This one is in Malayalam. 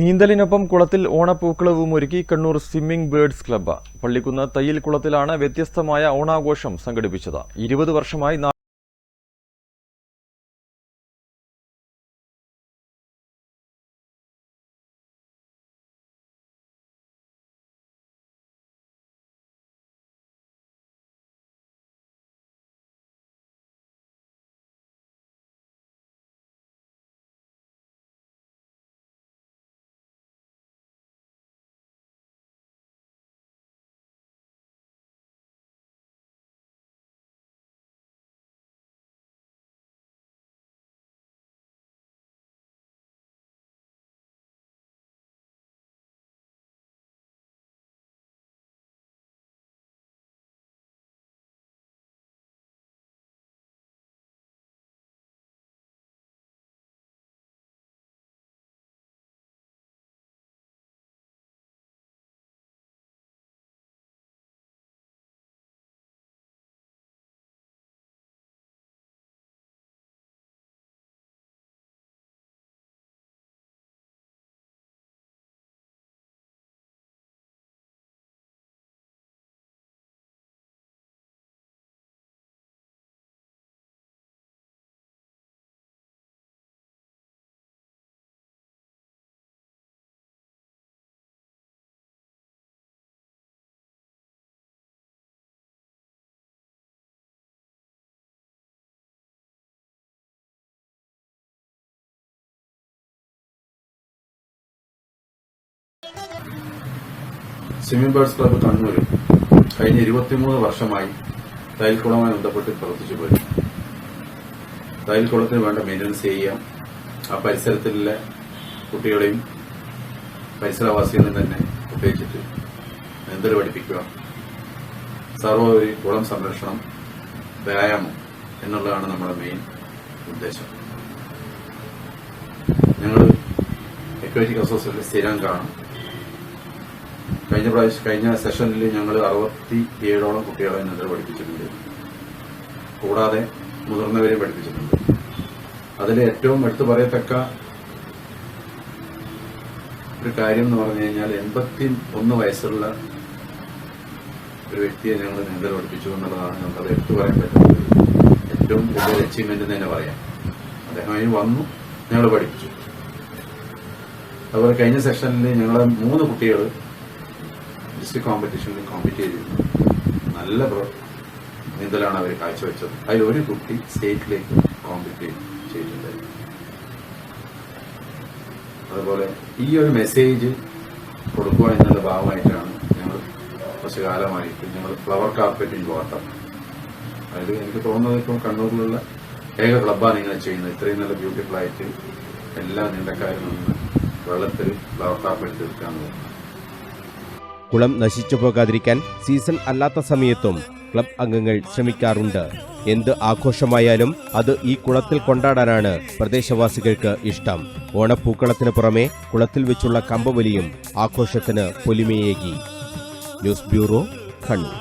നീന്തലിനൊപ്പം കുളത്തിൽ ഓണപ്പൂക്കളവും ഒരുക്കി Kannur swimming birds club. Pallikkunnu Thayyil കുളത്തിലാണ് വ്യത്യസ്തമായ ഓണാഘോഷം സംഘടിപ്പിച്ചത്. ഇരുപത് വർഷമായി സ്വിമ്മിംഗ് ബേർഡ്സ് ക്ലബ്ബ് കണ്ണൂർ കഴിഞ്ഞ ഇരുപത്തിമൂന്ന് വർഷമായി തയ്യൽക്കുളവുമായി ബന്ധപ്പെട്ട് പ്രവർത്തിച്ചു പോയി. തയ്യൽക്കുളത്തിന് വേണ്ട മെയിന്റനൻസ് ചെയ്യാം. ആ പരിസരത്തിലെ കുട്ടികളെയും പരിസരവാസികളെയും തന്നെ ഉപയോഗിച്ചിട്ട് നീന്തൽ പഠിപ്പിക്കുക? സർവോപരി കുളം സംരക്ഷണം വ്യായാമം എന്നുള്ളതാണ് നമ്മുടെ മെയിൻ ഉദ്ദേശം. ഞങ്ങൾ എക്വേറ്റിക് അസോസിയേഷൻ സ്ഥിരം കാണും. കഴിഞ്ഞ പ്രാവശ്യം കഴിഞ്ഞ സെഷനിൽ ഞങ്ങൾ അറുപത്തി ഏഴോളം കുട്ടികളെ നീന്തൽ പഠിപ്പിച്ചിട്ടുണ്ട്. കൂടാതെ മുതിർന്നവരെയും പഠിപ്പിച്ചിട്ടുണ്ട്. അതിൽ ഏറ്റവും എടുത്തു പറയത്തക്ക ഒരു കാര്യം എന്ന് പറഞ്ഞു കഴിഞ്ഞാൽ എൺപത്തി ഒന്ന് വയസ്സുള്ള ഒരു വ്യക്തിയെ ഞങ്ങൾ നീന്തൽ പഠിപ്പിച്ചു എന്നുള്ളതാണ് നമുക്കത് എടുത്തു പറയാൻ പറ്റുന്നത്. ഏറ്റവും വലിയൊരു അച്ചീവ്മെന്റ് തന്നെ പറയാം. അദ്ദേഹം അതിന് വന്നു ഞങ്ങൾ പഠിപ്പിച്ചു. അതുപോലെ കഴിഞ്ഞ സെഷനിൽ ഞങ്ങളെ മൂന്ന് കുട്ടികൾ ഡിസ്ട്രിക്ട് കോമ്പറ്റീഷനിൽ കോമ്പീറ്റ് ചെയ്തിരുന്നു നല്ല നീന്തലാണ് അവർ കാഴ്ചവെച്ചത്? അതിൽ ഒരു കുട്ടി സ്റ്റേറ്റിലേക്ക് കോമ്പീറ്റ് ചെയ്തിട്ടുണ്ടായിരുന്നു അതുപോലെ ഈ ഒരു മെസ്സേജ് കൊടുക്കുക എന്നുള്ള ഭാഗമായിട്ടാണ് ഞങ്ങൾ കുറച്ച് കാലമായിട്ട് ഞങ്ങൾ ഫ്ലവർ കാർപ്പറ്റ് ഇൻ വാട്ടർ അതിൽ എനിക്ക് തോന്നുന്നത് ഇപ്പം കണ്ണൂരിലുള്ള ഏക ക്ലബ്ബാണ് ഇങ്ങനെ ചെയ്യുന്നത്. ഇത്രയും നല്ല ബ്യൂട്ടിഫുൾ ആയിട്ട് എല്ലാ നീണ്ടക്കാരും നിന്ന് വെള്ളത്തിൽ ഫ്ലവർ കാർപ്പറ്റ് തീർക്കാന്ന് തോന്നുന്നു കുളം നശിച്ചു പോകാതിരിക്കാൻ സീസൺ അല്ലാത്ത സമയത്തും ക്ലബ് അംഗങ്ങൾ ശ്രമിക്കാറുണ്ട്. എന്ത് ആഘോഷമായാലും അത് ഈ കുളത്തിൽ കൊണ്ടാടാനാണ് പ്രദേശവാസികൾക്ക് ഇഷ്ടം. ഓണപ്പൂക്കളത്തിന് പുറമെ കുളത്തിൽ വെച്ചുള്ള കമ്പവലിയും ആഘോഷത്തിന് പൊലിമയേകി. News bureau Kannur.